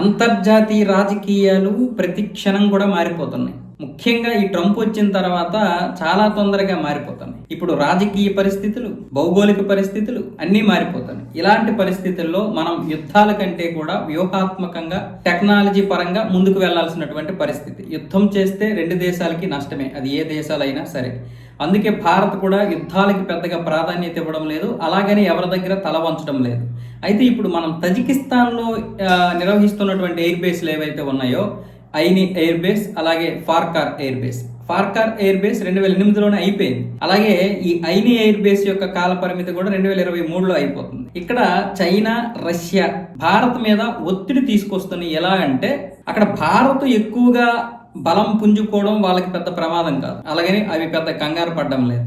అంతర్జాతీయ రాజకీయాలు ప్రతి క్షణం కూడా మారిపోతున్నాయి. ముఖ్యంగా ఈ ట్రంప్ వచ్చిన తర్వాత చాలా తొందరగా మారిపోతున్నాయి. ఇప్పుడు రాజకీయ పరిస్థితులు భౌగోళిక పరిస్థితులు అన్నీ మారిపోతున్నాయి. ఇలాంటి పరిస్థితుల్లో మనం యుద్ధాల కంటే కూడా వ్యూహాత్మకంగా టెక్నాలజీ పరంగా ముందుకు వెళ్ళాల్సినటువంటి పరిస్థితి. యుద్ధం చేస్తే రెండు దేశాలకి నష్టమే అది ఏ దేశాలైనా సరే. అందుకే భారత్ కూడా యుద్ధాలకి పెద్దగా ప్రాధాన్యత ఇవ్వడం లేదు. అలాగని ఎవరి దగ్గర తల వంచడం లేదు. అయితే ఇప్పుడు మనం తజికిస్తాన్లో నిర్వహిస్తున్నటువంటి ఎయిర్ బేస్లు ఏవైతే ఉన్నాయో ఐని ఎయిర్ బేస్ అలాగే Farkhor air base Farkhor air base రెండు వేల ఎనిమిదిలోనే అయిపోయింది. అలాగే ఈ ఐని ఎయిర్ బేస్ యొక్క కాల పరిమితి కూడా రెండు వేల ఇరవై మూడులో అయిపోతుంది. ఇక్కడ చైనా రష్యా భారత్ మీద ఒత్తిడి తీసుకొస్తుంది ఎలా అంటే అక్కడ భారత్ ఎక్కువగా బలం పుంజుకోవడం వాళ్ళకి పెద్ద ప్రమాదం కాదు. అలాగని అవి పెద్ద కంగారు పడడం లేదు.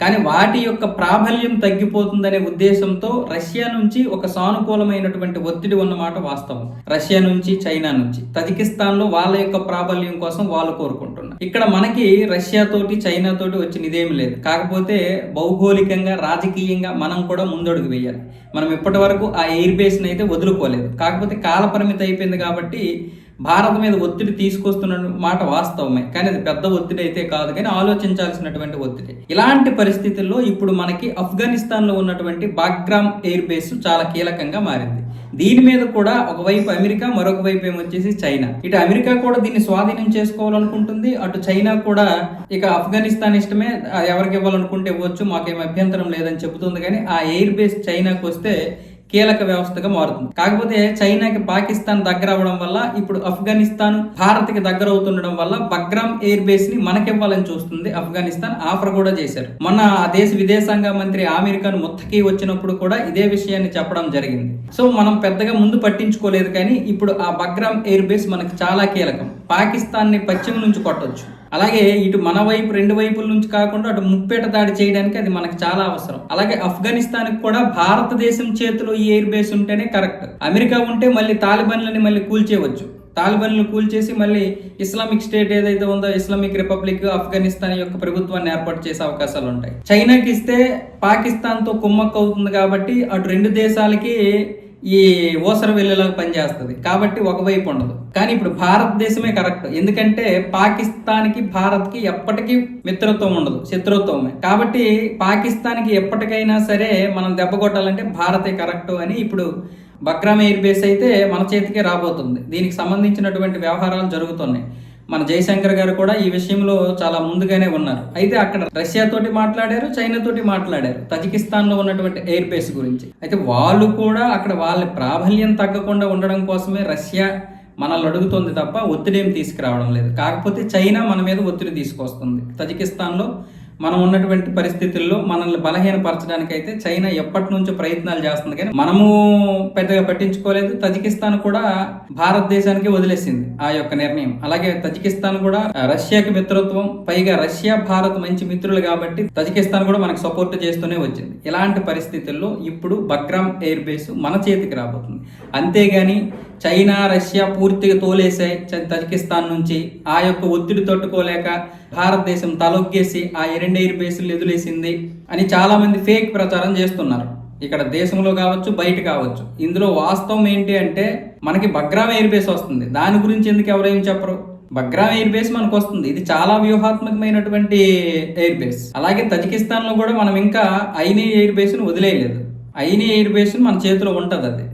కానీ వాటి యొక్క ప్రాబల్యం తగ్గిపోతుందనే ఉద్దేశంతో రష్యా నుంచి ఒక సానుకూలమైనటువంటి ఒత్తిడి ఉన్నమాట వాస్తవం. రష్యా నుంచి చైనా నుంచి. తజికిస్తాన్లో వాళ్ళ యొక్క ప్రాబల్యం కోసం వాళ్ళు కోరుకుంటున్నారు. ఇక్కడ మనకి రష్యా తోటి చైనా తోటి వచ్చిన ఇదేమి లేదు. కాకపోతే భౌగోళికంగా రాజకీయంగా మనం కూడా ముందడుగు వేయాలి. మనం ఇప్పటి వరకు ఆ ఎయిర్ బేస్ని అయితే వదులుకోలేదు. కాకపోతే కాలపరిమితి అయిపోయింది కాబట్టి భారత్ మీద ఒత్తిడి తీసుకొస్తున్న మాట వాస్తవమే. కానీ అది పెద్ద ఒత్తిడి అయితే కాదు. కానీ ఆలోచించాల్సినటువంటి ఒత్తిడి. ఇలాంటి పరిస్థితుల్లో ఇప్పుడు మనకి ఆఫ్ఘనిస్తాన్లో ఉన్నటువంటి బాగ్రామ్ ఎయిర్ బేస్ చాలా కీలకంగా మారింది. దీని మీద కూడా ఒకవైపు అమెరికా మరొక వైపు ఏమొచ్చేసి చైనా. ఇటు అమెరికా కూడా దీన్ని స్వాధీనం చేసుకోవాలనుకుంటుంది. అటు చైనా కూడా ఇక ఆఫ్ఘనిస్తాన్ ఇష్టమే. ఎవరికి ఇవ్వాలనుకుంటే ఇవ్వచ్చు. మాకేం అభ్యంతరం లేదని చెబుతుంది. కానీ ఆ ఎయిర్ బేస్ చైనాకు వస్తే కీలక వ్యవస్థగా మారుతుంది. కాకపోతే చైనాకి పాకిస్తాన్ దగ్గర అవడం వల్ల ఇప్పుడు ఆఫ్ఘనిస్తాన్ భారత్కి దగ్గర అవుతుండడం వల్ల బగ్రామ్ ఎయిర్ బేస్ని మనకివ్వాలని చూస్తుంది ఆఫ్ఘనిస్తాన్. ఆఫర్ కూడా చేశారు. మన ఆ దేశ విదేశాంగ మంత్రి అమెరికాను ముత్తకి వచ్చినప్పుడు కూడా ఇదే విషయాన్ని చెప్పడం జరిగింది. సో మనం పెద్దగా ముందు పట్టించుకోలేదు కానీ ఇప్పుడు ఆ బగ్రామ్ ఎయిర్ బేస్ మనకు చాలా కీలకం. పాకిస్తాన్ని పశ్చిమ నుంచి కొట్టొచ్చు. అలాగే ఇటు మన వైపు రెండు వైపుల నుంచి కాకుండా అటు ముప్పేట దాడి చేయడానికి అది మనకు చాలా అవసరం. అలాగే ఆఫ్ఘనిస్తాన్ కూడా భారతదేశం చేతిలో ఈ ఎయిర్ బేస్ ఉంటేనే కరెక్ట్. అమెరికా ఉంటే మళ్ళీ తాలిబాన్లని మళ్ళీ కూల్చేయవచ్చు. తాలిబాన్లు కూల్చేసి మళ్ళీ ఇస్లామిక్ స్టేట్ ఏదైతే ఉందో ఇస్లామిక్ రిపబ్లిక్ ఆఫ్ఘనిస్తాన్ యొక్క ప్రభుత్వాన్ని ఏర్పాటు చేసే అవకాశాలు ఉంటాయి. చైనాకి ఇస్తే పాకిస్తాన్తో కుమ్మక్క అవుతుంది కాబట్టి అటు రెండు దేశాలకి ఈ ఓసర వెళ్ళేలాగా పనిచేస్తుంది. కాబట్టి ఒకవైపు ఉండదు. కానీ ఇప్పుడు భారతదేశమే కరెక్ట్. ఎందుకంటే పాకిస్తాన్కి భారత్కి ఎప్పటికీ మిత్రత్వం ఉండదు. శత్రుత్వమే. కాబట్టి పాకిస్తాన్కి ఎప్పటికైనా సరే మనం దెబ్బ కొట్టాలంటే భారతే కరెక్ట్ అని ఇప్పుడు బక్రామ్ ఎయిర్ బేస్ అయితే మన చేతికే రాబోతుంది. దీనికి సంబంధించినటువంటి వ్యవహారాలు జరుగుతున్నాయి. మన జయశంకర్ గారు కూడా ఈ విషయంలో చాలా ముందుగానే ఉన్నారు. అయితే అక్కడ రష్యా తోటి మాట్లాడారు చైనా తోటి మాట్లాడారు తజికిస్తాన్లో ఉన్నటువంటి ఎయిర్ బేస్ గురించి. అయితే వాళ్ళు కూడా అక్కడ వాళ్ళ ప్రాబల్యం తగ్గకుండా ఉండడం కోసమే రష్యా మనల్ని అడుగుతుంది తప్ప ఒత్తిడి ఏం తీసుకురావడం లేదు. కాకపోతే చైనా మన మీద ఒత్తిడి తీసుకొస్తుంది. తజికిస్తాన్లో మనం ఉన్నటువంటి పరిస్థితుల్లో మనల్ని బలహీనపరచడానికి అయితే చైనా ఎప్పటి నుంచో ప్రయత్నాలు చేస్తుంది కానీ మనము పెద్దగా పట్టించుకోలేదు. తజికిస్తాన్ కూడా భారతదేశానికి వదిలేసింది ఆ యొక్క నిర్ణయం. అలాగే తజికిస్తాన్ కూడా రష్యాకి మిత్రత్వం పైగా రష్యా భారత్ మంచి మిత్రులు కాబట్టి తజికిస్తాన్ కూడా మనకు సపోర్ట్ చేస్తూనే వచ్చింది. ఇలాంటి పరిస్థితుల్లో ఇప్పుడు బగ్రామ్ ఎయిర్ బేస్ మన చేతికి రాబోతుంది. అంతేగాని చైనా రష్యా పూర్తిగా తోలేసాయి చ- తజికిస్తాన్ నుంచి ఆ యొక్క ఒత్తిడి తట్టుకోలేక భారతదేశం తలొగ్గేసి ఆ రెండు ఎయిర్ బేసులు ఎదురేసింది అని చాలామంది ఫేక్ ప్రచారం చేస్తున్నారు. ఇక్కడ దేశంలో కావచ్చు బయట కావచ్చు. ఇందులో వాస్తవం ఏంటి అంటే మనకి బగ్రామ్ ఎయిర్ బేస్ వస్తుంది. దాని గురించి ఎందుకు ఎవరేం చెప్పరు? బగ్రామ్ ఎయిర్ బేస్ మనకు వస్తుంది. ఇది చాలా వ్యూహాత్మకమైనటువంటి ఎయిర్ బేస్ అలాగే తజికిస్తాన్లో కూడా మనం ఇంకా ఐనీ ఎయిర్ బేస్ను వదిలేయలేదు. ఐనీ ఎయిర్ బేస్ మన చేతిలో ఉంటుంది అది